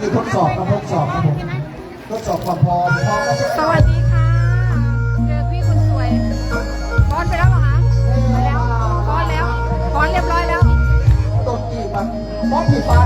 คือทดสอบครับทดสอบครับผมทดสอบความพร้อมพร้อมแล้วใช่ไหมสวัสดีค่ะ เจอพี่คนสวยฟ้อนไปแล้วเหรอคะไปแล้วฟ้อนแล้วฟ้อนเรียบร้อยแล้วโดนกี่ปันมอนผีฟ้า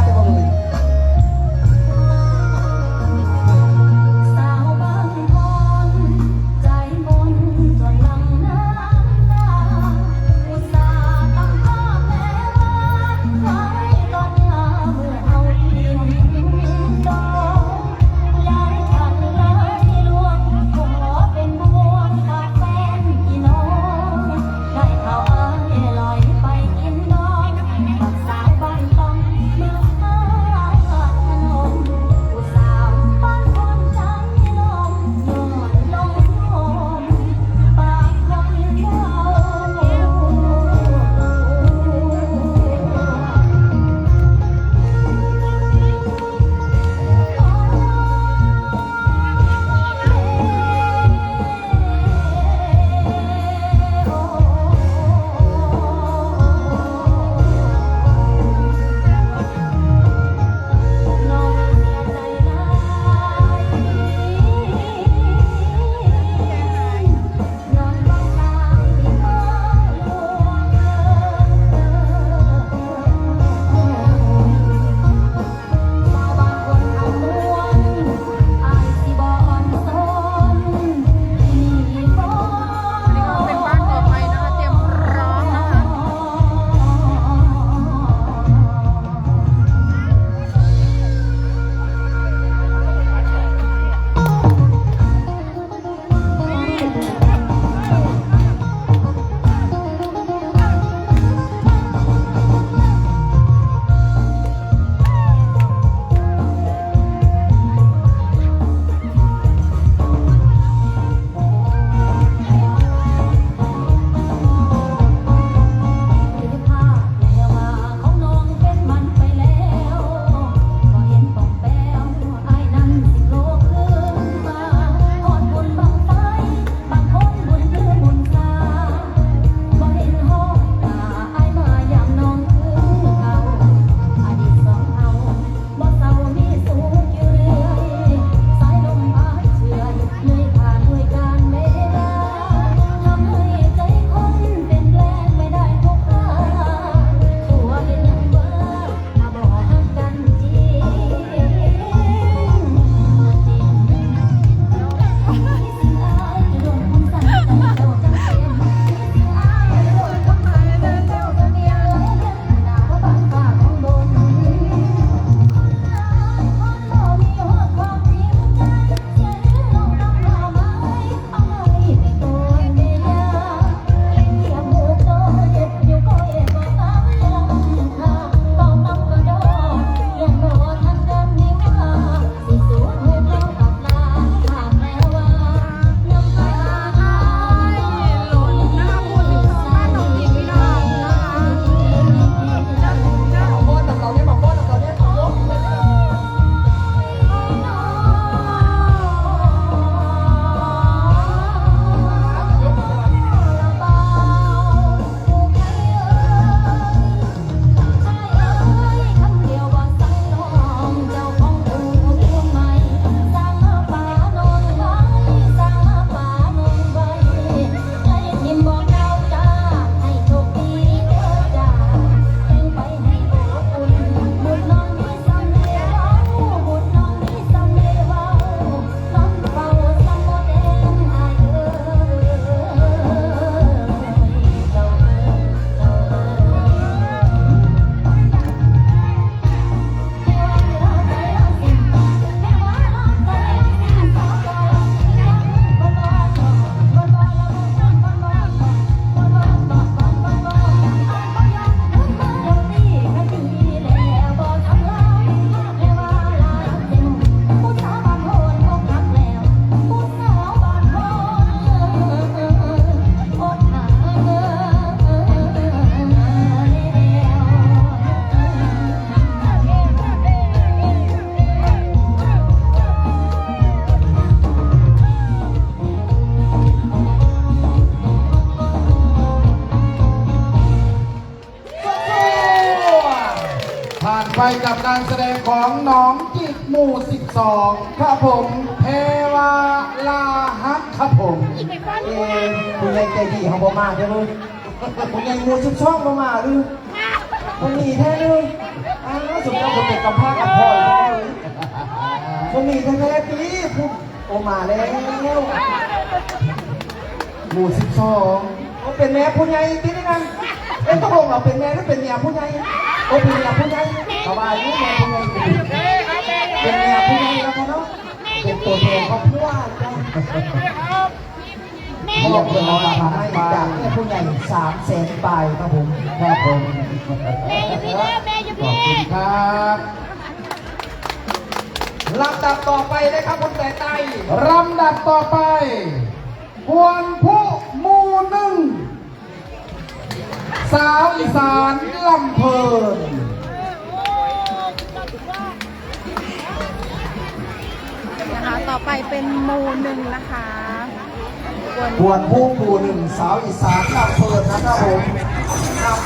ไปกับการแสดงของน้องจิตหมู่ 12 ครับผมเทวาลาฮักครับผมเอ้คุณยายใจดีของผมมาใช่ไหมคุณยายงูสิบช่องมามาหรือมันมีแท้เลยอ้าวสมกับผมเป็นกำพร้ากับพ่อเลยมันมีแท้ๆปีพูดโอมาแล้วหมู่โอเป็นแม่ผู้ใหญ่ที่นี่นั่น เอ้ยตกลงเราเป็นแม่หรือเป็นเมียผู้ใหญ่โอเป็นเมียผู้ใหญ่สบายนี่แม่ผู้ใหญ่เป็นเมียผู้ใหญ่แล้วกันเนาะเป็นตัวแทนครอบครัวจ้ะ12ขอบคุณเรามาให้จากแม่ผู้ใหญ่สามแสนบาทครับผมครับผมแม่อยู่พี่เด้อแม่อยู่ขอบพี่คุณครับลำดับต่อไปนะครับคุณแต่ไตลำดับต่อไปกวนผู้มู่หนึ่ง สาวอีสานลำเพลินนะคะ ต่อไปเป็นหมู่หนึ่งนะคะกวนบวนผู้หมู่หนึ่งสาวอีสานลำเพลินนะครับผมนำ